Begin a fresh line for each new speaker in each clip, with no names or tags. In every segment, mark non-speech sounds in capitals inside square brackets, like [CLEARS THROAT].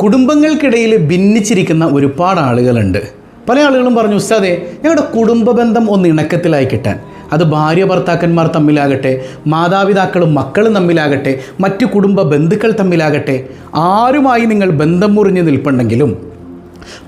കുടുംബങ്ങൾക്കിടയിൽ ഭിന്നിച്ചിരിക്കുന്ന ഒരുപാട് ആളുകളുണ്ട്. പല ആളുകളും പറഞ്ഞു ഉസ്താദേ ഞങ്ങളുടെ കുടുംബ ബന്ധം ഒന്ന് ഇണക്കത്തിലായി കിട്ടാൻ. അത് ഭാര്യ ഭർത്താക്കന്മാർ തമ്മിലാകട്ടെ മാതാപിതാക്കളും മക്കളും തമ്മിലാകട്ടെ മറ്റു കുടുംബ ബന്ധുക്കൾ തമ്മിലാകട്ടെ ആരുമായി നിങ്ങൾ ബന്ധം മുറിഞ്ഞ് നിൽപ്പുണ്ടെങ്കിലും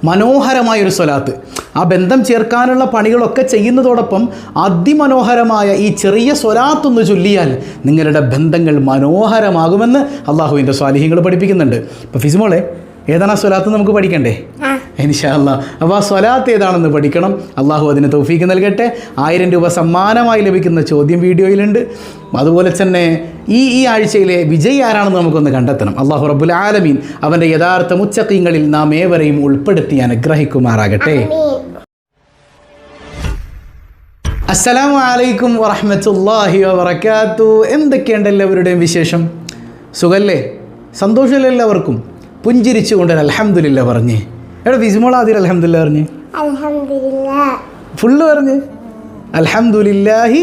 മനോഹരമായൊരു സ്വലാത്ത്. ആ ബന്ധം ചേർക്കാനുള്ള പണികളൊക്കെ ചെയ്യുന്നതോടൊപ്പം അതിമനോഹരമായ ഈ ചെറിയ സ്വലാത്തൊന്ന് ചൊല്ലിയാൽ നിങ്ങളുടെ ബന്ധങ്ങൾ മനോഹരമാകുമെന്ന് അള്ളാഹുവിന്റെ സ്വാലിഹ്യങ്ങൾ പഠിപ്പിക്കുന്നുണ്ട്. ഇപ്പോൾ ഫിസിമോളെ ഏതാണ് ആ സ്വലാത്ത് നമുക്ക് പഠിക്കണ്ടേ? ഇൻഷാല്ല അപ്പോൾ ആ സ്വലാത്ത് ഏതാണെന്ന് പഠിക്കണം. അള്ളാഹു അതിന് തൗഫീക്ക് നൽകട്ടെ. ആയിരം രൂപ സമ്മാനമായി ലഭിക്കുന്ന ചോദ്യം വീഡിയോയിലുണ്ട്. അതുപോലെ തന്നെ ഈ ഈ ആഴ്ചയിലെ വിജയി ആരാണെന്ന് നമുക്കൊന്ന് കണ്ടെത്തണം. അള്ളാഹു റബ്ബുൽ ആലമീൻ അവന്റെ യഥാർത്ഥ മുച്ചക്കീങ്ങളിൽ നാം ഏവരെയും ഉൾപ്പെടുത്തി അനുഗ്രഹിക്കുമാറാകട്ടെ. അസ്സലാമു അലൈക്കും വറഹമത്തല്ലാഹി വബറകാത്തു. എന്തൊക്കെയുണ്ട് എല്ലാവരുടെയും വിശേഷം? സുഖല്ലേ? സന്തോഷമല്ലേ എല്ലാവർക്കും? പുഞ്ചിരിച്ചുകൊണ്ട് അലഹമുല്ല പറഞ്ഞ്. എവിടെ വിസ്മോൾ ആദ്യം അലഹമില്ല പറഞ്ഞ്. ഫുള്ള് പറഞ്ഞ്. അൽഹംദുലില്ലാഹി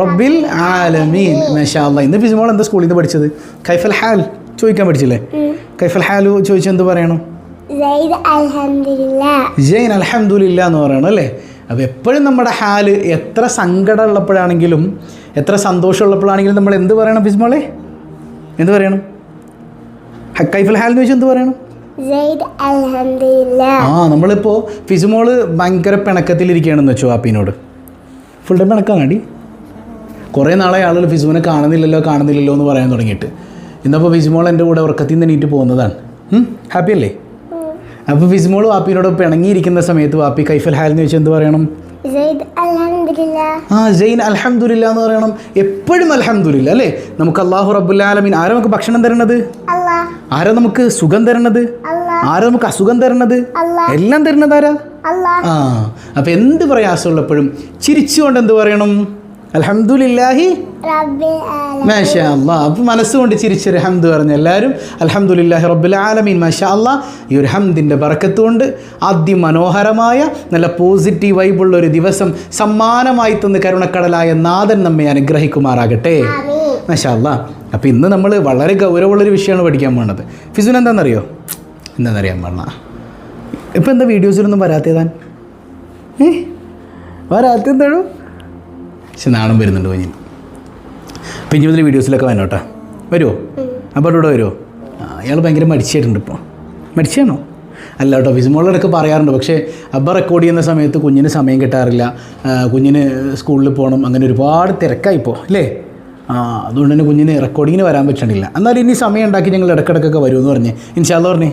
റബ്ബിൽ ആലമീൻ. മാഷാ അല്ലാ ഇന്ന് ഫിസ്മോൾ എന്താ സ്കൂളിൽ നിന്ന് പഠിച്ചത്? കൈഫൽ ഹാൽ ചോദിക്കാൻ പഠിച്ചില്ലേ? കൈഫൽ ഹാലു ചോദിച്ചെന്ത് പറയണം?
സെയ്ദ് അൽഹംദുലില്ലാ.
ജൈൻ അൽഹംദുലില്ല എന്ന് പറയണം അല്ലേ? അപ്പോൾ എപ്പോഴും നമ്മുടെ ഹാൽ എത്ര സങ്കടം ഉള്ളപ്പോഴാണെങ്കിലും എത്ര സന്തോഷം ഉള്ളപ്പോഴാണെങ്കിലും നമ്മൾ എന്ത് പറയണം ഫിസ്മോളെ എന്ത് പറയണം? കൈഫൽ ഹാൽ എന്ന് ചോദിച്ചാൽ എന്ത് പറയണം? ആ നമ്മളിപ്പോൾ ഫിസുമോൾ ഭയങ്കര പിണക്കത്തിലിരിക്കുകയാണെന്ന് വെച്ചു ആപ്പിനോട് ഫുൾ ടൈം പിണക്കാണടി. കുറേ നാളെ ആളുകൾ ഫിസുവിനെ കാണുന്നില്ലല്ലോ കാണുന്നില്ലല്ലോ എന്ന് പറയാൻ തുടങ്ങിയിട്ട്. ഇന്നപ്പോൾ ഫിസുമോൾ എന്റെ കൂടെ ഉറക്കത്തിൽ നിന്ന് എണീറ്റ് പോകുന്നതാണ്. ഹാപ്പി അല്ലേ? അപ്പോൾ ഫിസുമോൾ വാപ്പിനോട് പിണങ്ങിയിരിക്കുന്ന സമയത്ത് വാപ്പി കൈഫൽ ഹാൽ എന്ന് വെച്ചാൽ എന്ത് പറയണം? ആ ജൈൻ അൽഹംദുലില്ല എന്ന് പറയണം. എപ്പോഴും അൽഹംദുലില്ല അല്ലേ? നമുക്ക് അള്ളാഹു റബുല്ലാലമീൻ ആരാ നമുക്ക് ഭക്ഷണം തരണത്? ആരാ നമുക്ക് സുഖം തരണത്? ആരാ നമുക്ക് അസുഖം തരണത്? എല്ലാം തരണത് ആരാ? ആ അപ്പൊ എന്ത് പ്രയാസമുള്ളപ്പോഴും ചിരിച്ചുകൊണ്ട് എന്ത് പറയണം?
ആലമീൻ
മാഷാ അപ്പം മനസ്സുകൊണ്ട് ചിരിച്ചൊരു ഹംദ് പറഞ്ഞ എല്ലാവരും അൽഹംദുലില്ലാഹി റബ്ബുൽ ആലമീൻ മാഷാ അല്ലാ ഈ ഒരു ഹംദിന്റെ ബറക്കത്ത് കൊണ്ട് അതിമനോഹരമായ നല്ല പോസിറ്റീവ് വൈബുള്ള ഒരു ദിവസം സമ്മാനമായി തന്ന് കരുണക്കടലായ നാഥൻ നമ്മെ അനുഗ്രഹിക്കുമാറാകട്ടെ. മാഷാ അല്ലാ അപ്പം ഇന്ന് നമ്മൾ വളരെ ഗൗരവമുള്ളൊരു വിഷയമാണ് പഠിക്കാൻ പോകുന്നത് ഫിസുൻ എന്താണെന്നറിയോ എന്താണെന്നറിയാൻ പാടില്ല. ഇപ്പം എന്താ വീഡിയോസിലൊന്നും വരാത്തേതാൻ? ഏ? വരാത്തെന്താണോ പക്ഷെ നാണം വരുന്നുണ്ട് കുഞ്ഞിന്. ഇനി മുതൽ വീഡിയോസിലൊക്കെ വന്നോട്ടാ വരുമോ അപ്പോൾ ഇവിടെ വരുമോ അയാൾ ഭയങ്കര മടിച്ചായിട്ടുണ്ട് ഇപ്പോൾ മടിച്ചാണോ? അല്ല കേട്ടോ ഫിസിമോളൊക്കെ പറയാറുണ്ട്. പക്ഷേ അബ്ബ റെക്കോർഡ് ചെയ്യുന്ന സമയത്ത് കുഞ്ഞിന് സമയം കിട്ടാറില്ല. കുഞ്ഞിന് സ്കൂളിൽ പോകണം അങ്ങനെ ഒരുപാട് തിരക്കായിപ്പോൾ അല്ലേ? ആ അതുകൊണ്ട് തന്നെ കുഞ്ഞിന് റെക്കോർഡിങ്ങിന് വരാൻ പറ്റണില്ല. എന്നാലും ഇനി സമയം ഉണ്ടാക്കി ഞങ്ങൾ ഇടക്കിടക്കൊക്കെ വരുമെന്ന് പറഞ്ഞ്. ഇൻഷാല്ല പറഞ്ഞേ?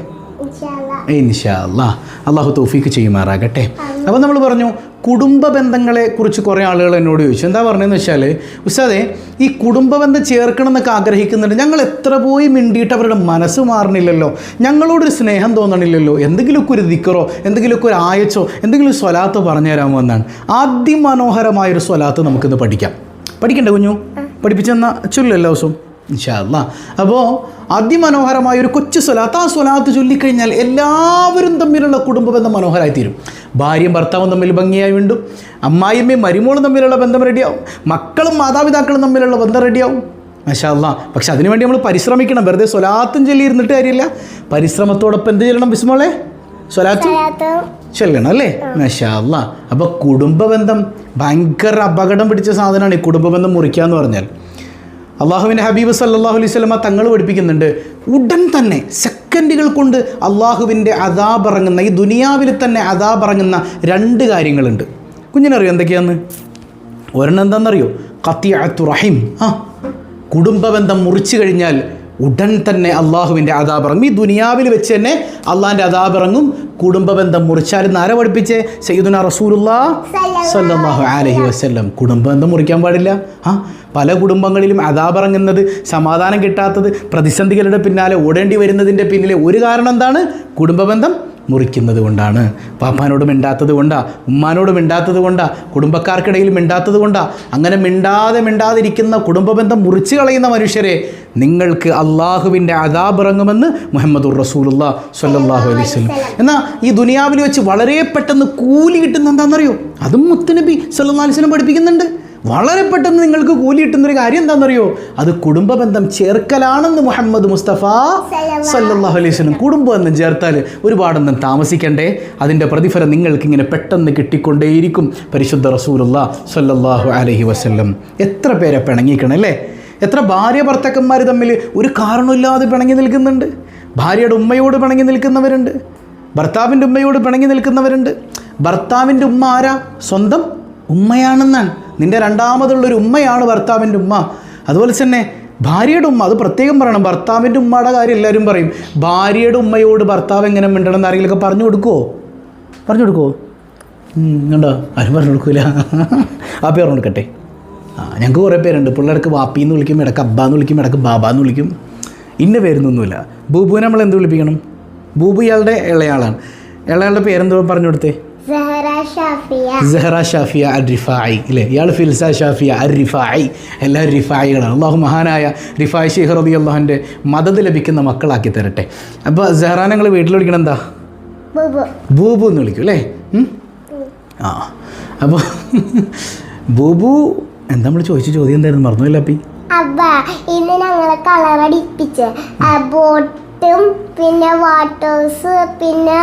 ഇൻഷാല്ലാ
അള്ളാഹു തൗഫീക്ക് ചെയ്യുമാറാകട്ടെ. അപ്പോൾ നമ്മൾ പറഞ്ഞു കുടുംബ ബന്ധങ്ങളെ കുറിച്ച് കുറേ ആളുകൾ എന്നോട് ചോദിച്ചു. എന്താ പറഞ്ഞതെന്ന് വെച്ചാൽ ഉസ്താദെ ഈ കുടുംബ ബന്ധം ചേർക്കണം എന്നൊക്കെ ആഗ്രഹിക്കുന്നുണ്ട്. ഞങ്ങൾ എത്ര പോയി മിണ്ടിയിട്ട് അവരുടെ മനസ്സ് മാറണില്ലല്ലോ. ഞങ്ങളോടൊരു സ്നേഹം തോന്നണില്ലല്ലോ. എന്തെങ്കിലുമൊക്കെ ഒരു ദിക്കറോ എന്തെങ്കിലുമൊക്കെ ഒരു ആയച്ചോ എന്തെങ്കിലും ഒരു സ്വലാത്തോ പറഞ്ഞു തരാമോ എന്നാണ്. അതിമനോഹരമായൊരു സ്വലാത്ത് നമുക്കിന്ന് പഠിക്കാം. പഠിക്കണ്ടേ കുഞ്ഞു? പഠിപ്പിച്ചെന്ന ചൊല്ലല്ലോ ദിവസവും. ഇൻഷാല്ല അപ്പോൾ അതിമനോഹരമായ ഒരു കൊച്ചു സ്വലാത്ത് ആ സ്വലാത്ത് ചൊല്ലിക്കഴിഞ്ഞാൽ എല്ലാവരും തമ്മിലുള്ള കുടുംബ ബന്ധം മനോഹരമായി തീരും ഭാര്യയും ഭർത്താവും തമ്മിൽ ഭംഗിയായി വീണ്ടും. അമ്മായിയമ്മയും മരുമോളും തമ്മിലുള്ള ബന്ധം റെഡിയാവും. മക്കളും മാതാപിതാക്കളും തമ്മിലുള്ള ബന്ധം റെഡിയാവും. മഷാല്ല പക്ഷെ അതിനുവേണ്ടി നമ്മൾ പരിശ്രമിക്കണം. വെറുതെ സ്വലാത്തും ചൊല്ലി ഇരുന്നിട്ട് കാര്യമില്ല. പരിശ്രമത്തോടൊപ്പം എന്ത് ചെയ്യണം ബിസ്മോളെ? സ്വലാത്തും ചൊല്ലണം അല്ലേ? മഷാല്ല അപ്പോൾ കുടുംബബന്ധം ഭയങ്കര അപകടം പിടിച്ച സാധനമാണ് ഈ കുടുംബ ബന്ധം മുറിക്കുക എന്ന് പറഞ്ഞാൽ. അള്ളാഹുവിന്റെ ഹബീബ് സല്ലാഹു അലൈഹി സ്വലമ തങ്ങൾ പഠിപ്പിക്കുന്നുണ്ട്. ഉടൻ തന്നെ സെക്കൻഡുകൾ കൊണ്ട് അള്ളാഹുവിന്റെ അതാബിറങ്ങുന്ന ഈ ദുനിയാവിൽ തന്നെ അതാബിറങ്ങുന്ന രണ്ട് കാര്യങ്ങളുണ്ട്. കുഞ്ഞിനറിയോ എന്തൊക്കെയാന്ന്? ഒരെണ്ണം എന്താണെന്നറിയോ കത്തിയത്തു റഹിം ആ കുടുംബബന്ധം മുറിച്ചു കഴിഞ്ഞാൽ ഉടൻ തന്നെ അള്ളാഹുവിന്റെ അതാപിറങ്ങും ഈ ദുനിയാവിൽ വെച്ച് തന്നെ അള്ളാഹിന്റെ അതാപിറങ്ങും കുടുംബബന്ധം മുറിച്ചാൽ എന്ന് ആരെ പഠിപ്പിച്ചേ? സയ്യിദുന റസൂലുല്ലാ അലൈഹി വസല്ലം. കുടുംബബന്ധം മുറിക്കാൻ പാടില്ല. ആ പല കുടുംബങ്ങളിലും അതാപിറങ്ങുന്നത് സമാധാനം കിട്ടാത്തത് പ്രതിസന്ധികളുടെ പിന്നാലെ ഓടേണ്ടി വരുന്നതിന്റെ പിന്നിലെ ഒരു കാരണം എന്താണ്? കുടുംബബന്ധം മുറിക്കുന്നത് കൊണ്ടാണ്. പാപ്പാനോട് മിണ്ടാത്തത് കൊണ്ടാ ഉമ്മാനോട് മിണ്ടാത്തത് കൊണ്ടാ കുടുംബക്കാർക്കിടയിൽ മിണ്ടാത്തത് കൊണ്ടാ. അങ്ങനെ മിണ്ടാതെ മിണ്ടാതിരിക്കുന്ന കുടുംബബന്ധം മുറിച്ചു കളയുന്ന മനുഷ്യരെ നിങ്ങൾക്ക് അള്ളാഹുവിന്റെ അതാബിറങ്ങുമെന്ന് മുഹമ്മദുർ റസൂലുള്ള സല്ലാഹു അലൈഹി എന്നാൽ ഈ ദുനിയാവിൽ വെച്ച് വളരെ പെട്ടെന്ന് കൂലി കിട്ടുന്ന എന്താണെന്നറിയോ? അതും മുത്തനബി സല്ലാസ്ലം അലൈഹി പഠിപ്പിക്കുന്നുണ്ട്. വളരെ പെട്ടെന്ന് നിങ്ങൾക്ക് കൂലി കിട്ടുന്നൊരു കാര്യം എന്താണെന്നറിയോ? അത് കുടുംബ ബന്ധം ചേർക്കലാണെന്ന് മുഹമ്മദ് മുസ്തഫ സല്ലാഹു അലൈഹി വസല്ലം കുടുംബ ബന്ധം ചേർത്താൽ ഒരുപാടൊന്നും താമസിക്കണ്ടേ? അതിന്റെ പ്രതിഫലം നിങ്ങൾക്ക് ഇങ്ങനെ പെട്ടെന്ന് കിട്ടിക്കൊണ്ടേയിരിക്കും. പരിശുദ്ധ റസൂലുള്ള സല്ലാഹു അലഹി വസ്ല്ലം. എത്ര പേരെ പിണങ്ങിക്കണം അല്ലേ? എത്ര ഭാര്യ ഭർത്താക്കന്മാർ തമ്മിൽ ഒരു കാരണമില്ലാതെ പിണങ്ങി നിൽക്കുന്നുണ്ട്. ഭാര്യയുടെ ഉമ്മയോട് പിണങ്ങി നിൽക്കുന്നവരുണ്ട്. ഭർത്താവിന്റെ ഉമ്മയോട് പിണങ്ങി നിൽക്കുന്നവരുണ്ട്. ഭർത്താവിന്റെ ഉമ്മ ആരാ? സ്വന്തം ഉമ്മയാണെന്നാണ്. നിന്റെ രണ്ടാമതുള്ളൊരു ഉമ്മയാണ് ഭർത്താവിന്റെ ഉമ്മ. അതുപോലെ തന്നെ ഭാര്യയുടെ ഉമ്മ അത് പ്രത്യേകം പറയണം. ഭർത്താവിന്റെ ഉമ്മയുടെ കാര്യം എല്ലാവരും പറയും. ഭാര്യയുടെ ഉമ്മയോട് ഭർത്താവ് എങ്ങനെ മിണ്ടണം എന്ന് ആരെങ്കിലൊക്കെ പറഞ്ഞു കൊടുക്കുമോ പറഞ്ഞു കൊടുക്കുമോ കണ്ടോ? ആരും പറഞ്ഞു കൊടുക്കില്ല ആ പേർ കൊടുക്കട്ടെ. ആ ഞങ്ങൾക്ക് കുറേ പേരുണ്ട്. പിള്ളേർക്ക് വാപ്പി എന്ന് വിളിക്കും ഇടയ്ക്ക് അബ്ബ എന്ന് വിളിക്കും ഇടയ്ക്ക് ബാബ എന്ന് വിളിക്കും. ഇന്ന പേരൊന്നുമില്ല. ബൂബുവിനെ നമ്മൾ എന്ത് വിളിപ്പിക്കണം? ബൂബു ഇയാളുടെ ഇളയാളാണ്. ഇളയാളുടെ പേരെന്തോ പറഞ്ഞു കൊടുത്തേ?
സഹറ
സെഹറ ഷാഫിയ അർ റിഫായി ഇല്ലേ? ഇയാൾ ഫിൽസ ഷാഫിയ അർ റിഫായി എല്ലാവരും റിഫായികളാണ്. അള്ളാഹു മഹാനായ റിഫായ് ഷെയ്ഖ് റബി അള്ളാഹുന്റെ മദത് ലഭിക്കുന്ന മക്കളാക്കി തരട്ടെ. അപ്പോൾ സെഹ്റാ ഞങ്ങൾ വീട്ടിൽ വിളിക്കണം എന്താ?
ബൂബു.
എന്ന് വിളിക്കും അല്ലേ ആ. അപ്പോൾ ബൂബു എന്താ നമ്മൾ ചോദിച്ച ചോദ്യം എന്തായിരുന്നു? മറന്നുമില്ല അപ്പി
അബ്ബ ഇന്ന് ഞങ്ങളെ കളർ അടിപ്പിച്ച്. ആ, ബോട്ടും പിന്നെ വാട്ടേഴ്സ് പിന്നെ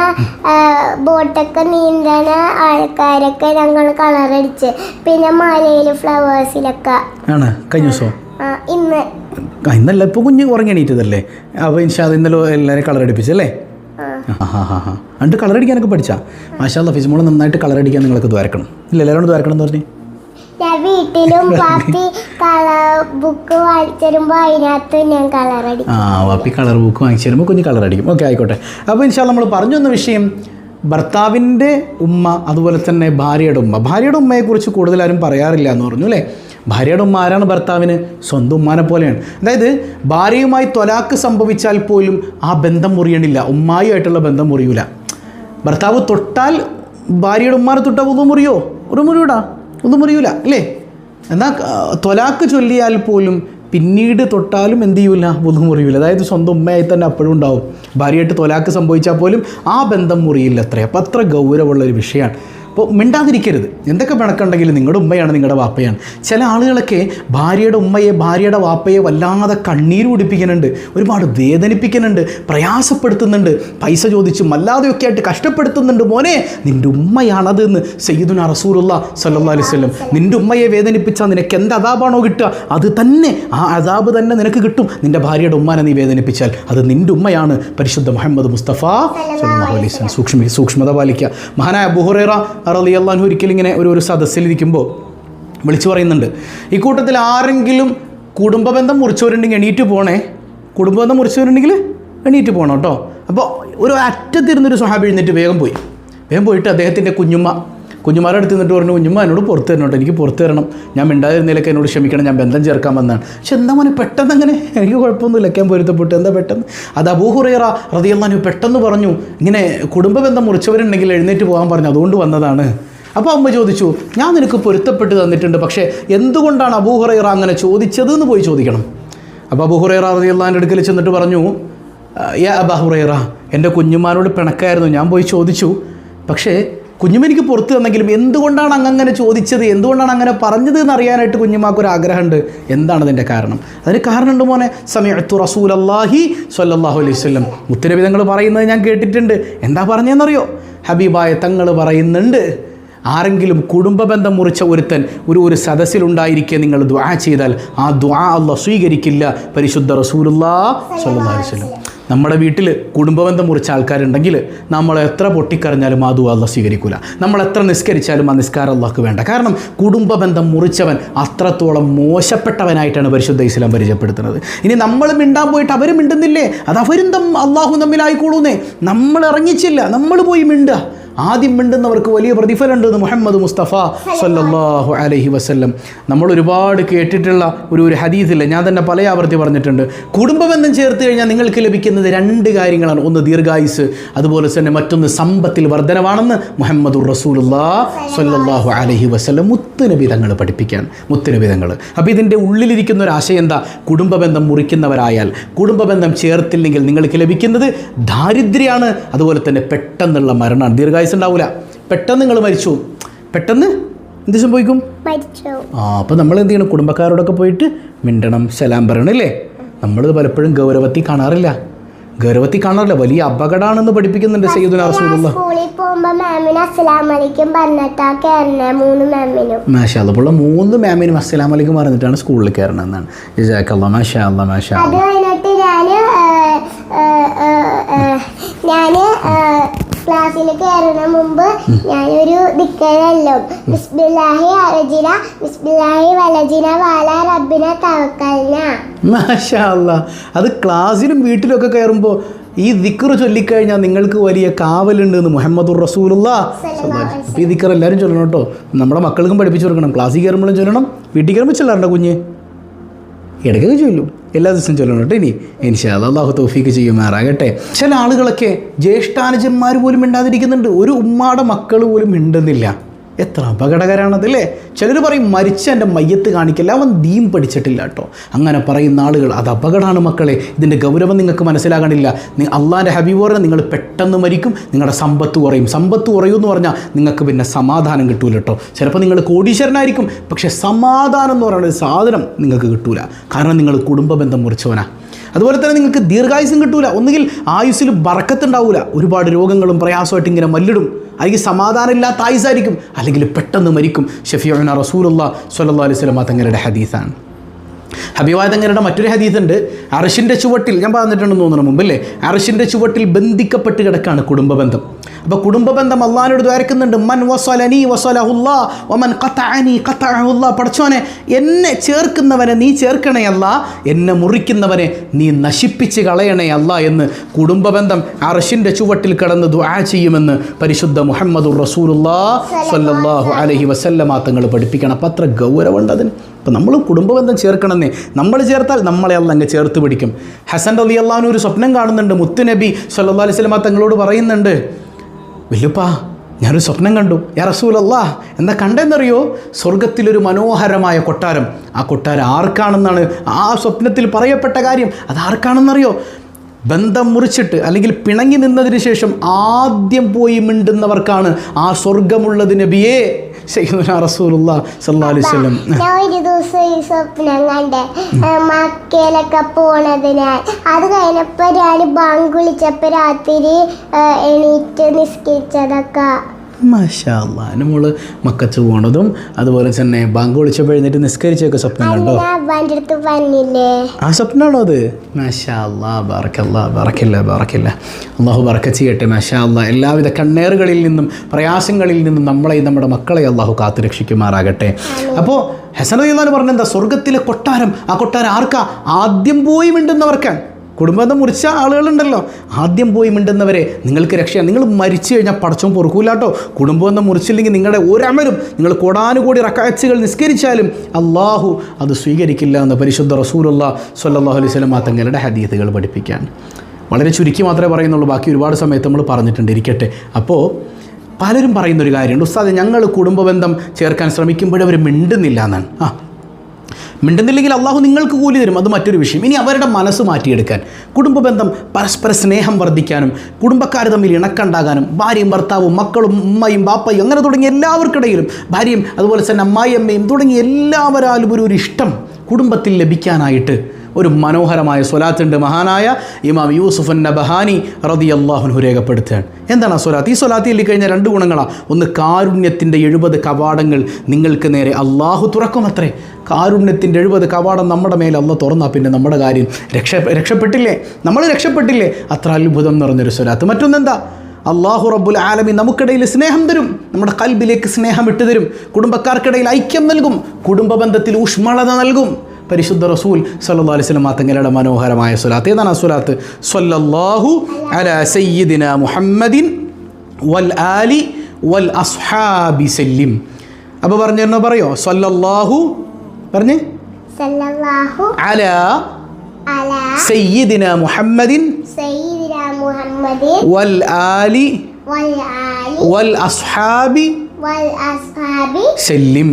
ബോട്ടൊക്കെ നീന്തണ ആൾക്കാരൊക്കെ ഞങ്ങൾ കളർ അടിച്ച്. പിന്നെ മലയിൽ ഫ്ലവേഴ്സിലൊക്കെ
ആണ്. കഴിഞ്ഞ ദിവസം?
ഇന്ന്.
ഇന്നല്ല ഇപ്പോൾ കുഞ്ഞ് ഉറങ്ങിയണീറ്റതല്ലേ അപ്പൊ അപ്പോൾ ഇൻഷാ അത് ഇന്നലെ എല്ലാവരും എന്നിട്ട് കളർ അടിക്കാനൊക്കെ പഠിച്ചാ. മാഷാല്ല ഫിസ്മോൾ നന്നായിട്ട് കളർ അടിക്കാൻ നിങ്ങൾക്ക് ദ്വാരക്കണം. ഇല്ല എല്ലാവരോടും ദ്വാരക്കണം എന്ന് പറഞ്ഞു.
ഞാൻ വീട്ടിലും [LAUGHS] പാപ്പി കളർ ബുക്ക് വായിച്ചിരുമ്പോ അതിനകത്ത് ഞാൻ കളർ അടിക്കും.
ആ വാപ്പി കളർ ബുക്ക് വാങ്ങിച്ചു തരുമ്പോൾ കുഞ്ഞ് കളർ അടിക്കും. ഓക്കെ ആയിക്കോട്ടെ. അപ്പോൾ ഇൻഷാ നമ്മൾ പറഞ്ഞു വന്ന വിഷയം ഭർത്താവിന്റെ ഉമ്മ അതുപോലെ തന്നെ ഭാര്യയുടെ ഉമ്മ. ഭാര്യയുടെ ഉമ്മയെക്കുറിച്ച് കൂടുതൽ ആരും പറയാറില്ല എന്ന് പറഞ്ഞു അല്ലേ? ഭാര്യയുടെ ഉമ്മ ആരാണ് ഭർത്താവിന്? സ്വന്തം ഉമ്മാനെ പോലെയാണ്. അതായത് ഭാര്യയുമായി തൊലാക്ക് സംഭവിച്ചാൽ പോലും ആ ബന്ധം മുറിയണില്ല. ഉമ്മായുമായിട്ടുള്ള ബന്ധം മുറിയൂല. ഭർത്താവ് തൊട്ടാൽ ഭാര്യയുടെ ഉമ്മാനെ തൊട്ടാൽ മുറിയോ? ഒരു മുറിയൂടാ. ഒന്നും അറിയൂല അല്ലേ? എന്നാൽ തൊലാക്ക് ചൊല്ലിയാൽ പോലും പിന്നീട് തൊട്ടാലും എന്ത് ചെയ്യൂല? ഒന്നും മുറിയൂല. അതായത് സ്വന്തം ഉമ്മയായി തന്നെ അപ്പോഴും ഉണ്ടാവും. ഭാര്യയായിട്ട് തൊലാക്ക് സംഭവിച്ചാൽ പോലും ആ ബന്ധം മുറിയില്ല അത്രേ അപ്പം അത്ര ഗൗരവമുള്ള ഒരു വിഷയമാണ്. അപ്പോൾ മിണ്ടാതിരിക്കരുത്. എന്തൊക്കെ പിണക്കുണ്ടെങ്കിലും നിങ്ങളുടെ ഉമ്മയാണ് നിങ്ങളുടെ വാപ്പയാണ്. ചില ആളുകളൊക്കെ ഭാര്യയുടെ ഉമ്മയെ ഭാര്യയുടെ വാപ്പയെ വല്ലാതെ കണ്ണീര് കുടിപ്പിക്കുന്നുണ്ട് ഒരുപാട് വേദനിപ്പിക്കുന്നുണ്ട് പ്രയാസപ്പെടുത്തുന്നുണ്ട് പൈസ ചോദിച്ചും അല്ലാതെയൊക്കെ ആയിട്ട് കഷ്ടപ്പെടുത്തുന്നുണ്ട്. മോനെ നിന്റെ ഉമ്മയാണത് എന്ന് സയ്യിദുന റസൂറുള്ള സല്ലാ അലൈഹി വസല്ലം നിന്റെ ഉമ്മയെ വേദനിപ്പിച്ചാൽ നിനക്ക് എന്ത് അതാപാണോ കിട്ടുക? അത് തന്നെ ആ അതാബ് തന്നെ നിനക്ക് കിട്ടും. നിന്റെ ഭാര്യയുടെ ഉമ്മാനെ നീ വേദനിപ്പിച്ചാൽ അത് നിന്റെ ഉമ്മയാണ് പരിശുദ്ധ മുഹമ്മദ് മുസ്തഫ വസല്ലം. സൂക്ഷ്മ സൂക്ഷ്മത പാലിക്കുക. മഹാനായ ബുഹുറേറ അള്ളാഹു ഒരിക്കലും ഇങ്ങനെ ഒരു ഒരു സദസ്സിലിരിക്കുമ്പോൾ വിളിച്ചു പറയുന്നുണ്ട്. ഈ കൂട്ടത്തിൽ ആരെങ്കിലും കുടുംബബന്ധം മുറിച്ചവരുണ്ടെങ്കിൽ എണീറ്റ് പോണേ. കുടുംബബന്ധം മുറിച്ചവരുണ്ടെങ്കിൽ എണീറ്റ് പോകണം കേട്ടോ അപ്പോൾ ഒരു അറ്റത്തിരുന്നൊരു സ്വഹാബി എഴുന്നേറ്റ് വേഗം പോയി. വേഗം പോയിട്ട് അദ്ദേഹത്തിന്റെ കുഞ്ഞുമ്മ കുഞ്ഞുമാരുടെ അടുത്ത് നിന്നിട്ട് പറഞ്ഞു കുഞ്ഞുമ്മ എന്നോട് പുറത്ത് കേട്ടോ എനിക്ക് പുറത്ത് തരണം. ഞാൻ മിണ്ടാതിരുന്നതിലൊക്കെ എന്നോട് ക്ഷമിക്കണം ഞാൻ ബന്ധം ചേർക്കാൻ വന്നതാണ്. പക്ഷെ എന്താ മോനെ പെട്ടെന്ന് അങ്ങനെ? എനിക്ക് കുഴപ്പമൊന്നുമില്ല ഞാൻ പൊരുത്തപ്പെട്ടു. എന്താ പെട്ടെന്ന്? അത് അബൂഹുറേറ റതിയല്ലാനു പെട്ടെന്ന് പറഞ്ഞു. ഇങ്ങനെ കുടുംബ ബന്ധം മുറിച്ചവരുണ്ടെങ്കിൽ എഴുന്നേറ്റ് പോകാൻ പറഞ്ഞു അതുകൊണ്ട് വന്നതാണ്. അപ്പോൾ അമ്മ ചോദിച്ചു ഞാൻ നിനക്ക് പൊരുത്തപ്പെട്ട് തന്നിട്ടുണ്ട് പക്ഷേ എന്തുകൊണ്ടാണ് അബൂഹുറൈറ അങ്ങനെ ചോദിച്ചത് എന്ന് പോയി ചോദിക്കണം? അപ്പോൾ അബൂഹുറൈറ റതിയല്ലാന്റെ അടുക്കൽ ചെന്നിട്ട് പറഞ്ഞു യാ അബാഹുറൈറ എന്റെ കുഞ്ഞുമാരോട് പിണക്കായിരുന്നു ഞാൻ പോയി ചോദിച്ചു. പക്ഷേ കുഞ്ഞുമെനിക്ക് പുറത്ത് തന്നെങ്കിലും എന്തുകൊണ്ടാണ് അങ്ങങ്ങനെ ചോദിച്ചത്? എന്തുകൊണ്ടാണ് അങ്ങനെ പറഞ്ഞത് എന്ന് അറിയാനായിട്ട് കുഞ്ഞുമാക്കൊരു ആഗ്രഹമുണ്ട്. എന്താണ് അതിന്റെ കാരണം? അതിന് കാരണമുണ്ട് മോനെ സമയത്തു റസൂൽ അള്ളാഹി സല്ലാഹു അലൈഹി വസല്ലം. മുത്തരവിധങ്ങൾ പറയുന്നത് ഞാൻ കേട്ടിട്ടുണ്ട്. എന്താ പറഞ്ഞതെന്നറിയോ? ഹബീബായ തങ്ങൾ പറയുന്നുണ്ട് ആരെങ്കിലും കുടുംബ ബന്ധം മുറിച്ച ഒരുത്തൻ ഒരു ഒരു സദസ്സിലുണ്ടായിരിക്കെ നിങ്ങൾ ദ്വാ ചെയ്താൽ ആ ദ്വാ അല്ല സ്വീകരിക്കില്ല. പരിശുദ്ധ റസൂലുള്ള അലൈഹി വസല്ലം. നമ്മുടെ വീട്ടിൽ കുടുംബബന്ധം മുറിച്ച ആൾക്കാരുണ്ടെങ്കിൽ നമ്മൾ എത്ര പൊട്ടിക്കറിഞ്ഞാലും ദുവാ അല്ല സ്വീകരിക്കില്ല നമ്മൾ എത്ര നിസ്കരിച്ചാലും ആ നിസ്കാരം അള്ളാഹ്ക്ക് വേണ്ട. കാരണം കുടുംബബന്ധം മുറിച്ചവൻ അത്രത്തോളം മോശപ്പെട്ടവനായിട്ടാണ് പരിശുദ്ധ ഇസ്ലാം പരിചയപ്പെടുത്തുന്നത്. ഇനി നമ്മൾ മിണ്ടാൻ പോയിട്ട് അവർ മിണ്ടുന്നില്ലേ? അത് അവരും തം അള്ളാഹു തമ്മിലായിക്കോളൂന്നേ. നമ്മൾ ഇറങ്ങിച്ചില്ല. നമ്മൾ പോയി മിണ്ടുക ആദ്യം മിണ്ടുന്നവർക്ക് വലിയ പ്രതിഫലമുണ്ടെന്ന് മുഹമ്മദ് മുസ്തഫ സല്ലല്ലാഹു അലഹി വസ്ല്ലം. നമ്മൾ ഒരുപാട് കേട്ടിട്ടുള്ള ഒരു ഒരു ഹദീസില്ല? ഞാൻ തന്നെ പല ആവർത്തി പറഞ്ഞിട്ടുണ്ട്. കുടുംബബന്ധം ചേർത്ത് കഴിഞ്ഞാൽ നിങ്ങൾക്ക് ലഭിക്കുന്നത് രണ്ട് കാര്യങ്ങളാണ്. ഒന്ന് ദീർഘായുസ് അതുപോലെ തന്നെ മറ്റൊന്ന് സമ്പത്തിൽ വർധനവാണെന്ന് മുഹമ്മദ് റസൂലുല്ലാ സല്ലല്ലാഹു അലഹി വസല്ലം മുത്തുനബി പഠിപ്പിക്കാൻ മുത്തുനബി തങ്ങൾ അപ്പോൾ ഇതിന്റെ ഉള്ളിലിരിക്കുന്ന ഒരു ആശയം എന്താ? കുടുംബബന്ധം മുറിക്കുന്നവരായാൽ കുടുംബബന്ധം ചേർത്തില്ലെങ്കിൽ നിങ്ങൾക്ക് ലഭിക്കുന്നത് ദാരിദ്ര്യമാണ് അതുപോലെ തന്നെ പെട്ടെന്നുള്ള മരണമാണ്. ദീർഘായുസ് ഉണ്ടാവില്ല പെട്ടെന്ന് നിങ്ങൾ മരിച്ചു. പെട്ടെന്ന് എന്ത് സംഭവിക്കും? ആ അപ്പോൾ നമ്മൾ എന്ത് ചെയ്യണം? കുടുംബക്കാരോടൊക്കെ പോയിട്ട് മിണ്ടണം സലാം പറയണം അല്ലേ നമ്മളിത് പലപ്പോഴും ഗൗരവത്തിൽ കാണാറില്ല. ഗൗരവത്തിൽ കാണാറില്ല. വലിയ അപകടമാണെന്ന് പഠിപ്പിക്കുന്നുണ്ട് റസൂലുള്ള. മാഷാ മൂന്ന് മാമിനും. അസ്സലാം അലൈക്കും പറഞ്ഞിട്ടാണ് സ്കൂളിൽ കയറണം എന്നാണ്. ജസാക്കല്ലാ മാഷാ അല്ലാ മാഷാ
അത് ക്ലാസ്സിൽ കയറുന്ന മുമ്പ് ഞാനൊരു ദിക്കരല്ലോ. ബിസ്മില്ലാഹി അറജിന ബിസ്മില്ലാഹി വലജിന വാല റബ്ബിന തവക്കൽന.
മാഷാ അത് ക്ലാസ്സിലും വീട്ടിലൊക്കെ കയറുമ്പോൾ ഈ ദിക്കർ ചൊല്ലിക്കഴിഞ്ഞാൽ നിങ്ങൾക്ക് വലിയ കാവലുണ്ട് എന്ന് മുഹമ്മദുർ റസൂലുള്ള. അപ്പോൾ ഈ ദിക്കർ എല്ലാവരും ചൊല്ലണം കേട്ടോ നമ്മുടെ മക്കൾക്കും പഠിപ്പിച്ചു കൊടുക്കണം. ക്ലാസ്സിൽ കയറുമ്പോഴും ചൊല്ലണം വീട്ടിൽ കയറുമ്പോൾ ചൊല്ലാറുണ്ടോ കുഞ്ഞ്? ഇടയ്ക്കൊക്കെ ചൊല്ലും. എല്ലാ ദിവസവും ചൊല്ലണം കേട്ടോ ഇനി അല്ലാ, അള്ളാഹു തോഫീക്ക് ചെയ്യുമാറാകട്ടെ. ചില ആളുകളൊക്കെ ജ്യേഷ്ഠാനുജന്മാർ പോലും മിണ്ടാതിരിക്കുന്നുണ്ട്. ഒരു ഉമ്മാടെ മക്കൾ പോലും മിണ്ടുന്നില്ല. എത്ര അപകടകരമാണതല്ലേ ചിലർ പറയും മരിച്ച എന്റെ മയ്യത്ത് കാണിക്കില്ല അവൻ ദീം പഠിച്ചിട്ടില്ല കേട്ടോ. അങ്ങനെ പറയുന്ന ആളുകൾ അത് അപകടമാണ് മക്കളെ. ഇതിന്റെ ഗൗരവം നിങ്ങൾക്ക് മനസ്സിലാകണില്ല. അള്ളാന്റെ ഹബീബ് പറഞ്ഞാൽ നിങ്ങൾ പെട്ടെന്ന് മരിക്കും നിങ്ങളുടെ സമ്പത്ത് കുറയും. സമ്പത്ത് കുറയും എന്ന് പറഞ്ഞാൽ നിങ്ങൾക്ക് പിന്നെ സമാധാനം കിട്ടൂല കേട്ടോ. ചിലപ്പോൾ നിങ്ങൾ കോടീശ്വരനായിരിക്കും പക്ഷേ സമാധാനം എന്ന് പറയുന്ന ഒരു സാധനം നിങ്ങൾക്ക് കിട്ടൂല. കാരണം നിങ്ങൾ കുടുംബ ബന്ധം മുറിച്ചവനാ. അതുപോലെ തന്നെ നിങ്ങൾക്ക് ദീർഘായുസം കിട്ടൂല. ഒന്നുകിൽ ആയുസ്സിൽ ബറക്കത്തുണ്ടാവില്ല ഒരുപാട് രോഗങ്ങളും പ്രയാസമായിട്ട് ഇങ്ങനെ മല്ലിടും. അല്ലെങ്കിൽ സമാധാനമില്ലാത്ത ആയുസായിരിക്കും. അല്ലെങ്കിൽ പെട്ടെന്ന് മരിക്കും. ഷഫിയുന റസൂലുള്ള സല്ലാ അലൈഹി വസല്ലം തങ്ങളുടെ ഹദീസാണ്. ഹബീബായ തങ്ങളുടെ മറ്റൊരു ഹദീസ് ഉണ്ട് അറഷിന്റെ ചുവട്ടിൽ ഞാൻ പറഞ്ഞിട്ടുണ്ടെന്ന് തോന്നുന്നു മുമ്പല്ലേ അറശിന്റെ ചുവട്ടിൽ ബന്ധിക്കപ്പെട്ട് കിടക്കാണ് കുടുംബ ബന്ധം. അപ്പോൾ കുടുംബ ബന്ധം അള്ളഹാനോട് ദ്വാരക്കുന്നുണ്ട് മൻ വസലനി വസലഹുല്ലാ ഒമൻ കത്താനി ഖതഅഹുല്ലാ. പഠിച്ചോനെ എന്നെ ചേർക്കുന്നവനെ നീ ചേർക്കണേ അല്ല എന്നെ മുറിക്കുന്നവനെ നീ നശിപ്പിച്ച് കളയണേ അല്ല എന്ന് കുടുംബ ബന്ധം അറഷിന്റെ ചുവട്ടിൽ കിടന്ന് ദ്വാ ചെയ്യുമെന്ന് പരിശുദ്ധ മുഹമ്മദുർ റസൂലുല്ലാ സല്ലാഹു അലഹി വസല്ലമ തങ്ങൾ പഠിപ്പിക്കണം. അപ്പം അത്ര ഗൗരവമുണ്ട് അതിന്. അപ്പം നമ്മൾ കുടുംബബന്ധം ചേർക്കണമെന്നേ. നമ്മൾ ചേർത്താൽ നമ്മളെ അല്ല അങ്ങ് ചേർത്ത് പിടിക്കും. ഹസൻ അലി അള്ളഹാൻ ഒരു സ്വപ്നം കാണുന്നുണ്ട്. മുത്തുനബി സല്ലാ അലൈഹി സ്വലമ തങ്ങളോട് പറയുന്നുണ്ട്. വല്ലുപ്പാ ഞാനൊരു സ്വപ്നം കണ്ടു. യാ റസൂലല്ലാ എന്താ കണ്ടെന്നറിയോ? സ്വർഗത്തിലൊരു മനോഹരമായ കൊട്ടാരം. ആ കൊട്ടാരം ആർക്കാണെന്നാണ്? ആ സ്വപ്നത്തിൽ പറയപ്പെട്ട കാര്യം. അത് ആർക്കാണെന്നറിയോ? ബന്ധം മുറിച്ചിട്ട് അല്ലെങ്കിൽ പിണങ്ങി നിന്നതിന് ശേഷം ആദ്യം പോയി മിണ്ടുന്നവർക്കാണ് ആ സ്വർഗമുള്ളത് നബിയേ. റസൂലുള്ള അലൈഹി
ഞാൻ ഒരു ദിവസം ഈ സ്വപ്നം കണ്ടേ. അത് ഞാൻ ബാങ്ക് രാത്രി എണീറ്റ് നിസ്കരിച്ചതൊക്കെ
മാഷാ അല്ലാ മോൾ മക്കത്ത് പോണതും അതുപോലെ തന്നെ ബാങ്ക് വിളിച്ചപ്പോൾ എഴുന്നേറ്റ് നിസ്കരിച്ചൊക്കെ സ്വപ്നം കണ്ടോ ആ സ്വപ്നമാണോ അത്? മാഷാ ബറക്കല്ല ബറക്കില്ല ബാറക്കില്ല. അള്ളാഹു ബറക്ക ചെയ്യട്ടെ മാഷാ അല്ലാ എല്ലാവിധ കണ്ണേറുകളിൽ നിന്നും പ്രയാസങ്ങളിൽ നിന്നും നമ്മളെ നമ്മുടെ മക്കളെ അള്ളാഹു കാത്തു രക്ഷിക്കുമാറാകട്ടെ. അപ്പോൾ ഹസൻ അലി പറഞ്ഞെന്താ? സ്വർഗത്തിലെ കൊട്ടാരം ആ കൊട്ടാരം ആർക്കാ? ആദ്യം പോയി മിണ്ടുന്നവർക്കാണ്. കുടുംബബന്ധം മുറിച്ച ആളുകളുണ്ടല്ലോ. ആദ്യം പോയി മിണ്ടുന്നവരെ നിങ്ങൾക്ക് രക്ഷയാണ്. നിങ്ങൾ മരിച്ചു കഴിഞ്ഞാൽ പടച്ചോൻ പൊറുക്കൂലാട്ടോ കുടുംബബന്ധം മുറിച്ചില്ലെങ്കിൽ നിങ്ങളുടെ ഒരമലും നിങ്ങൾ കോടാനുകൂടി റക്കാച്ചുകൾ നിസ്കരിച്ചാലും അള്ളാഹു അത് സ്വീകരിക്കില്ല എന്ന് പരിശുദ്ധ റസൂലുള്ള സല്ലല്ലാഹു അലൈഹി സ്വലം തങ്ങളുടെ ഹദീത്തുകൾ പഠിപ്പിക്കാൻ വളരെ ചുരുക്കി മാത്രമേ പറയുന്നുള്ളൂ. ബാക്കി ഒരുപാട് സമയത്ത് നമ്മൾ പറഞ്ഞിട്ടുണ്ട്. ഇരിക്കട്ടെ. അപ്പോൾ പലരും പറയുന്നൊരു കാര്യമുണ്ട്. ഉസ്താദ് ഞങ്ങൾ കുടുംബബന്ധം ചേർക്കാൻ ശ്രമിക്കുമ്പോഴവർ മിണ്ടുന്നില്ല എന്നാണ്. ആ മിണ്ടുന്നില്ലെങ്കിൽ അള്ളാഹു നിങ്ങൾക്ക് കൂലി തരും. അത് മറ്റൊരു വിഷയം. ഇനി അവരുടെ മനസ്സ് മാറ്റിയെടുക്കാൻ കുടുംബ ബന്ധം പരസ്പര സ്നേഹം വർദ്ധിക്കാനും കുടുംബക്കാർ തമ്മിൽ ഇണക്കുണ്ടാകാനും ഭാര്യയും ഭർത്താവും മക്കളും ഉമ്മയും ബാപ്പയും അങ്ങനെ തുടങ്ങിയ എല്ലാവർക്കിടയിലും ഭാര്യയും അതുപോലെ തന്നെ അമ്മായിയമ്മയും തുടങ്ങിയ എല്ലാവരാലും ഒരു ഇഷ്ടം കുടുംബത്തിൽ ലഭിക്കാനായിട്ട് ഒരു മനോഹരമായ സ്വലാത്തുണ്ട്. മഹാനായ ഇമാം യൂസുഫ് നബഹാനി റതി അള്ളാഹുനു രേഖപ്പെടുത്തുകയാണ്. എന്താണ് ആ സ്വലാത്ത്? ഈ സ്വലാത്ത് ചൊല്ലിക്കഴിഞ്ഞാൽ രണ്ട് ഗുണങ്ങളാണ് ഒന്ന് കാരുണ്യത്തിന്റെ എഴുപത് കവാടങ്ങൾ നിങ്ങൾക്ക് നേരെ അള്ളാഹു തുറക്കും അത്രേ. കാരുണ്യത്തിന്റെ എഴുപത് കവാടം നമ്മുടെ മേലെ അല്ല തുറന്നാൽ പിന്നെ നമ്മുടെ കാര്യം രക്ഷ രക്ഷപ്പെട്ടില്ലേ? നമ്മൾ രക്ഷപ്പെട്ടില്ലേ? അത്ര അത്ഭുതം നിറഞ്ഞൊരു സ്വലാത്ത്. മറ്റൊന്നെന്താ? അള്ളാഹു റബ്ബുൽ ആലമി നമുക്കിടയിൽ സ്നേഹം തരും. നമ്മുടെ കൽബിലേക്ക് സ്നേഹം ഇട്ടുതരും. കുടുംബക്കാർക്കിടയിൽ ഐക്യം നൽകും. കുടുംബ ബന്ധത്തിൽ ഊഷ്മളത നൽകും. പരിശുദ്ധ റസൂൽ സല്ലല്ലാഹു അലൈഹി വസല്ലം തങ്ങളുടെ മനോഹരമായ സ്വലാത്ത്. ഏതാണ് ആ സ്വലാത്ത്? സ്വല്ലല്ലാഹു അലാ സയ്യിദിന മുഹമ്മദിൻ വൽ ആലി വൽ അസ്ഹാബി സല്ലിം. അപ്പോൾ പറഞ്ഞു പറയോ? സ്വല്ലല്ലാഹു പറഞ്ഞേ? അലാ സയ്യിദിന മുഹമ്മദിൻ വൽ ആലി
വൽ
അസ്ഹാബി
വൽ അസ്ഹാബി
സല്ലിം.
സലീം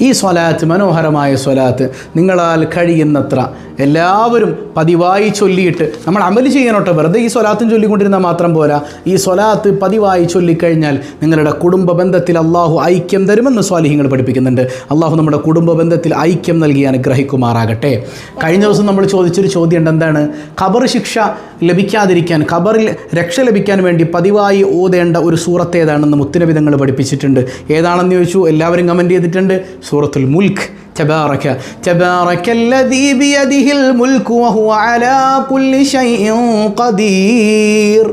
ഈ സ്വലാത്ത് മനോഹരമായ സ്വലാത്ത് നിങ്ങളാൽ കഴിയുന്നത്ര എല്ലാവരും പതിവായി ചൊല്ലിയിട്ട് നമ്മൾ അമൽ ചെയ്യാനോട്ടോ വെറുതെ ഈ സ്വലാത്തും ചൊല്ലിക്കൊണ്ടിരുന്നാൽ മാത്രം പോരാ. ഈ സ്വലാത്ത് പതിവായി ചൊല്ലിക്കഴിഞ്ഞാൽ നിങ്ങളുടെ കുടുംബ ബന്ധത്തിൽ അള്ളാഹു ഐക്യം തരുമെന്ന് സ്വാലിഹ്യങ്ങൾ പഠിപ്പിക്കുന്നുണ്ട്. അള്ളാഹു നമ്മുടെ കുടുംബ ബന്ധത്തിൽ ഐക്യം നൽകി അനുഗ്രഹിക്കുമാറാകട്ടെ. കഴിഞ്ഞ ദിവസം നമ്മൾ ചോദിച്ചൊരു ചോദ്യം എന്താണ്? ഖബർ ശിക്ഷ ലഭിക്കാതിരിക്കാൻ ഖബറിൽ രക്ഷ ലഭിക്കാൻ വേണ്ടി പതിവായി ഓതേണ്ട ഒരു സൂറത്ത് ഏതാണെന്ന് മുത്തുനബി പഠിപ്പിച്ചിട്ടുണ്ട്. ഏതാണെന്ന് ചോദിച്ചു? എല്ലാവരും കമന്റ് ചെയ്തിട്ടുണ്ട്. സൂറത്തുൽ മുൽക്ക്. تبارك تبارك الذي بيده الملك وهو على كل شيء قدير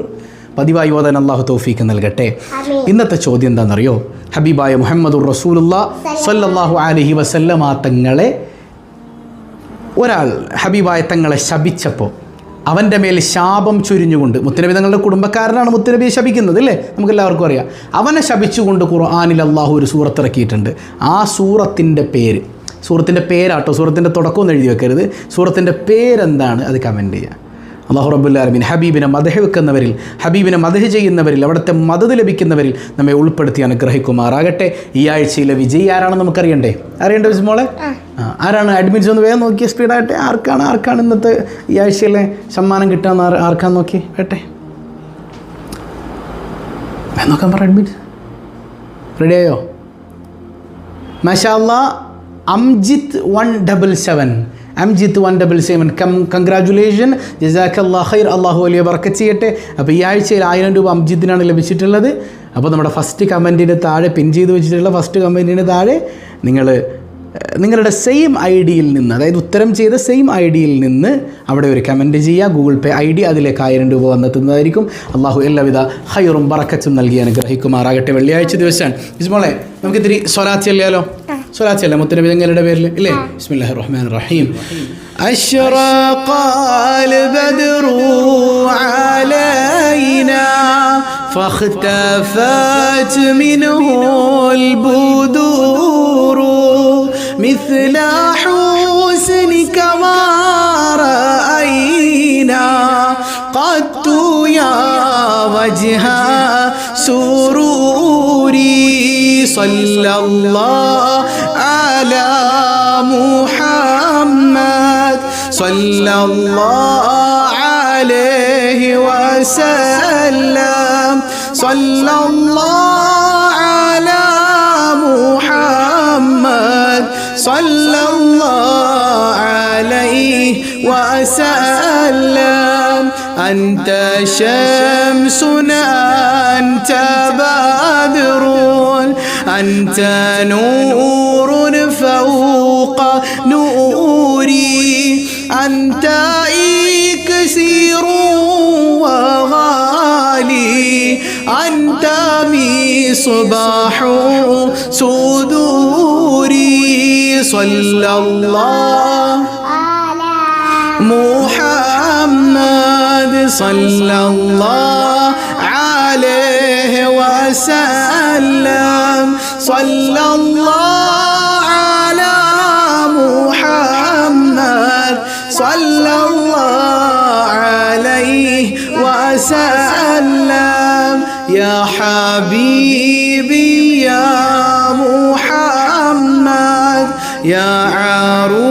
പതിവായി ഓതാൻ അള്ളാഹു തൗഫീക്ക് നൽകട്ടെ
ആമീൻ.
ഇന്നത്തെ ചോദ്യം എന്താണെന്നറിയോ ഹബീബായ മുഹമ്മദുർ റസൂലുള്ള സല്ലല്ലാഹു അലൈഹി വസല്ലമ തങ്ങളെ ഒരാൾ ഹബീബായ തങ്ങളെ ശപിച്ചപ്പോൾ അവൻ്റെ മേൽ ശാപം ചുരിഞ്ഞുകൊണ്ട് മുത്തനബി തങ്ങളുടെ കുടുംബക്കാരനാണ് മുത്തനബിയെ ശപിക്കുന്നത് അല്ലേ നമുക്കെല്ലാവർക്കും അറിയാം അവനെ ശപിച്ചുകൊണ്ട് ഖുർആാനിൽ അള്ളാഹു ഒരു സൂറത്ത് ഇറക്കിയിട്ടുണ്ട് ആ സൂറത്തിൻ്റെ പേര് സൂറത്തിന്റെ പേരാട്ടോ സൂറത്തിന്റെ തുടക്കമൊന്നും എഴുതി വെക്കരുത്. സൂറത്തിന്റെ പേരെന്താണ്? അത് കമന്റ് ചെയ്യുക അള്ളാഹു റബുല്ലാലമീൻ ഹബീബിനെ മദഹ വെക്കുന്നവരിൽ ഹബീബിനെ മദഹ ചെയ്യുന്നവരിൽ അവിടുത്തെ മദത് ലഭിക്കുന്നവരിൽ നമ്മെ ഉൾപ്പെടുത്തി അനുഗ്രഹിക്കുമാറാകട്ടെ. ഈ ആഴ്ചയിലെ വിജയി ആരാണെന്ന് നമുക്കറിയണ്ടേ? അറിയണ്ടേ മോളെ? ആ. ആരാണ് അഡ്മിറ്റ് ഒന്ന് വേഗം നോക്കിയ സ്പീഡായിട്ട് ആർക്കാണ് ആർക്കാണ് ഇന്നത്തെ ഈ ആഴ്ചയിലെ സമ്മാനം കിട്ടാന്ന് ആർ- ആർക്കാന്ന് നോക്കി വേട്ടെ. നോക്കാൻ പറ അഡ്മിറ്റ് റെഡിയായോ മാഷാല്ല Amjith one double seven. Amjith one double seven. Come congratulation. Jazakh അള്ളാഹൈർ ഖൈർ. അള്ളാഹു അലിയ വർക്ക് ചെയ്യട്ടെ. അപ്പോൾ ഈ ആഴ്ചയിൽ ആയിരം രൂപ അംജിത്തിനാണ് ലഭിച്ചിട്ടുള്ളത്. അപ്പോൾ നമ്മുടെ ഫസ്റ്റ് കമന്റിന് താഴെ പിൻ ചെയ്ത് വെച്ചിട്ടുള്ള ഫസ്റ്റ് കമന്റിന് താഴെ നിങ്ങൾ നിങ്ങളുടെ സെയിം ഐ ഡിയിൽ നിന്ന് അതായത് ഉത്തരം ചെയ്ത സെയിം ഐ ഡിയിൽ നിന്ന് അവിടെ ഒരു കമൻറ്റ് ചെയ്യുക ഗൂഗിൾ പേ ഐ ഡി അതിലേക്ക് ആയിരം രൂപ വന്നെത്തുന്നതായിരിക്കും അള്ളാഹു എല്ലാവിധ ഹൈറും ബറക്കച്ചും നൽകി അനുഗ്രഹിക്കുമാറാകട്ടെ വെള്ളിയാഴ്ച ദിവസമാണ് ഇസ്മോളെ നമുക്ക് ഇത്തിരി സ്വലാത്ത് ചെല്ലിയാലോ സ്വലാത്ത് ചെല്ലാം മുത്തനബി തങ്ങളുടെ പേരിൽ ഇല്ലേ ബിസ്മില്ലാഹിർ റഹ്മാൻ റഹീം أشرق البدر علينا فاختفت منه البدور مثل حسنك ما رأينا قد يا وجه سروري صلى الله على محمد. صلى الله عليه وسلم. صلى الله وسلم. أنت شمسنا أنت بدر. أنت نور فوق نوري. أنت إكسير وغالي. أنت مصباح صدوري. صلى الله صلى الله عليه وسلم. صلى الله على محمد. صلى الله عليه وسلم. يا حبيبي يا محمد. يا عروس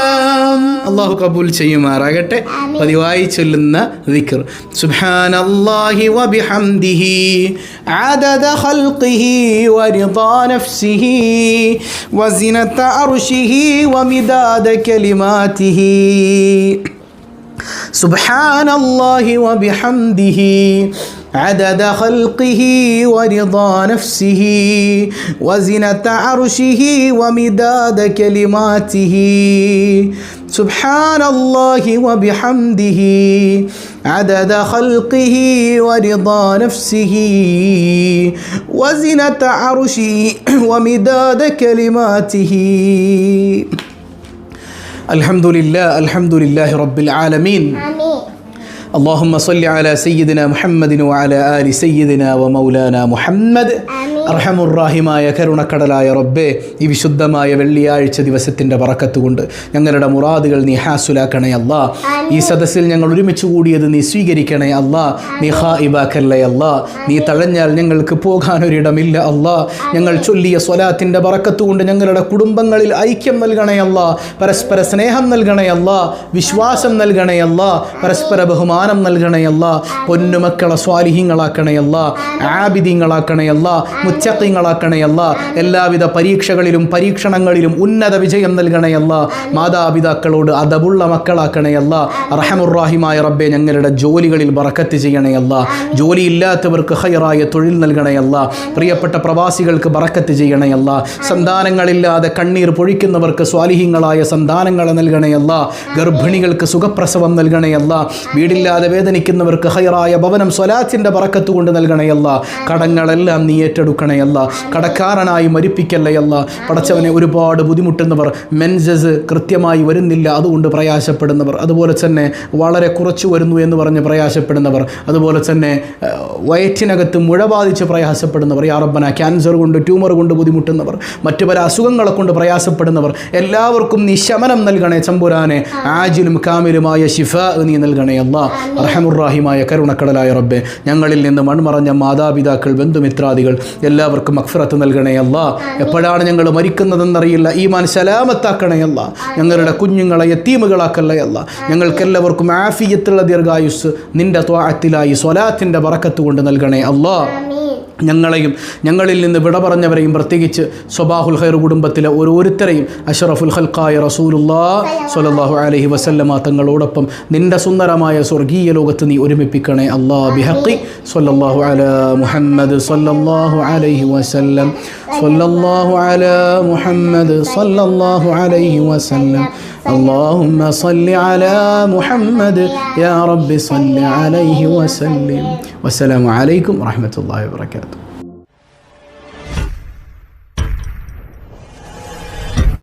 അള്ളാഹു കബൂൽ ചെയ്യുമാറാകട്ടെ പതിവായി ചൊല്ലുന്ന ദിക്ർ സുബ്ഹാനല്ലാഹി വബിഹംദിഹി عدد خلقه ورضا نفسه وزنة عرشه ومداد كلماته سبحان الله وبحمده عدد خلقه ورضا نفسه وزنة عرشه ومداد كلماته سبحان الله وبحمده عدد خلقه ورضا نفسه وزنة عرشه [CLEARS THROAT] ومداد كلماته. الحمد لله الحمد لله رب العالمين.
آمين.
اللهم صل على سيدنا محمد وعلى آل سيدنا ومولانا محمد. آمين. അർഹമുറാഹിമായ കരുണക്കടലായ റബ്ബേ ഈ വിശുദ്ധമായ വെള്ളിയാഴ്ച ദിവസത്തിന്റെ പറക്കത്തുകൊണ്ട് ഞങ്ങളുടെ മുറാദുകൾ നീ ഹാസുലാക്കണേ അല്ല. ഈ സദസ്സിൽ ഞങ്ങൾ ഒരുമിച്ച് കൂടിയത് നീ സ്വീകരിക്കണേ അല്ല. നീ ഹാ ഇബാക്കല്ലേ അല്ല. നീ തഴഞ്ഞാൽ ഞങ്ങൾക്ക് പോകാനൊരിടമില്ല അല്ല. ഞങ്ങൾ ചൊല്ലിയ സ്വലാത്തിന്റെ പറക്കത്തുകൊണ്ട് ഞങ്ങളുടെ കുടുംബങ്ങളിൽ ഐക്യം നൽകണേ അല്ല. പരസ്പര സ്നേഹം നൽകണേ അല്ല. വിശ്വാസം നൽകണേ അല്ല. പരസ്പര ബഹുമാനം നൽകണേ അല്ല. പൊന്നുമക്കളെ സ്വാലിഹ്യങ്ങളാക്കണേ അല്ല. ആബിദ്യങ്ങളാക്കണേ അല്ലാ. മുച്ചത്തിങ്ങളാക്കണേ അല്ലാ എല്ലാവിധ പരീക്ഷകളിലും പരീക്ഷണങ്ങളിലും ഉന്നത വിജയം നൽകണയല്ല. മാതാപിതാക്കളോട് അതവുള്ള മക്കളാക്കണയല്ല. റഹമുറാഹിമായ റബ്ബെ ഞങ്ങളുടെ ജോലികളിൽ ബറക്കത്ത് ചെയ്യണയല്ല. ജോലിയില്ലാത്തവർക്ക് ഹയറായ തൊഴിൽ നൽകണയല്ല. പ്രിയപ്പെട്ട പ്രവാസികൾക്ക് ബറക്കത്ത് ചെയ്യണയല്ല. സന്താനങ്ങളില്ലാതെ കണ്ണീർ പൊഴിക്കുന്നവർക്ക് സ്വാലിഹ്യങ്ങളായ സന്താനങ്ങൾ നൽകണയല്ല. ഗർഭിണികൾക്ക് സുഖപ്രസവം നൽകണയല്ല. വീടില്ലാതെ വേദനിക്കുന്നവർക്ക് ഹൈറായ ഭവനം സ്വലാത്തിന്റെ ബറക്കത്ത് കൊണ്ട് നൽകണേ അല്ലാ കടങ്ങളെല്ലാം നീ ഏറ്റെടുക്കണേ. അല്ല. കടക്കാരനായി മരിപ്പിക്കല്ലേ അല്ല. പടച്ചവനെ ഒരുപാട് ബുദ്ധിമുട്ടുന്നവർ മെൻസസ് കൃത്യമായി വരുന്നില്ല അതുകൊണ്ട് പ്രയാസപ്പെടുന്നവർ. അതുപോലെ തന്നെ വളരെ കുറച്ച് വരുന്നു എന്ന് പറഞ്ഞ് പ്രയാസപ്പെടുന്നവർ. അതുപോലെ തന്നെ വയറ്റിനകത്ത് മുഴ ബാധിച്ച് പ്രയാസപ്പെടുന്നവർ. യാറബന ക്യാൻസർ കൊണ്ട് ട്യൂമർ കൊണ്ട് ബുദ്ധിമുട്ടുന്നവർ. മറ്റു പല അസുഖങ്ങളെ കൊണ്ട് പ്രയാസപ്പെടുന്നവർ. എല്ലാവർക്കും നീ ശമനം നൽകണേ ചമ്പുരാനെ. ആജിലും കാമിലുമായ ശിഫ നീ നൽകണേ അല്ല. റഹമുറാഹിമായ കരുണക്കടലായ റബ്ബെ. ഞങ്ങളിൽ നിന്ന് മൺമറഞ്ഞ മാതാപിതാക്കൾ ബന്ധുമിത്രാദികൾ എല്ലാവർക്കും അക്ഫറത്ത് നൽകണേ അല്ല. എപ്പോഴാണ് ഞങ്ങൾ മരിക്കുന്നതെന്നറിയില്ല. ഈ മാൻ സലാമത്താക്കണേ അല്ല. ഞങ്ങളുടെ കുഞ്ഞുങ്ങളെ യത്തീമുകളാക്കല്ലേ അല്ല. ഞങ്ങൾക്കെല്ലാവർക്കും ആഫിയത്തുള്ള ദീർഘായുസ് നിന്റെ ത്വാഴത്തിലായി സ്വലാത്തിന്റെ വറക്കത്ത് കൊണ്ട് നൽകണേ അല്ലാ. ഞങ്ങളെയും ഞങ്ങളിൽ നിന്ന് വിട പറഞ്ഞവരെയും പ്രത്യേകിച്ച് സ്വബാഹുൽ ഖൈർ കുടുംബത്തിലെ ഓരോരുത്തരെയും അഷറഫുൽ ഹൽക്കായ റസൂലുല്ലാ സ്വല്ലല്ലാഹു അലഹി വസല്ലമ തങ്ങളോടൊപ്പം നിന്റെ സുന്ദരമായ സ്വർഗീയ ലോകത്ത് നീ ഒരുമിപ്പിക്കണേ. അള്ളാ ബിഹക്കി സ്വല്ലല്ലാഹു അല മുഹമ്മദ് സ്വല്ലല്ലാഹു അലൈഹി വസല്ലം. സ്വല്ലല്ലാഹു അല മുഹമ്മദ് സ്വല്ലല്ലാഹു അലൈഹി വസല്ലം. اللهم صل على محمد. يا رب صل عليه وسلم. والسلام عليكم ورحمة الله وبركاته.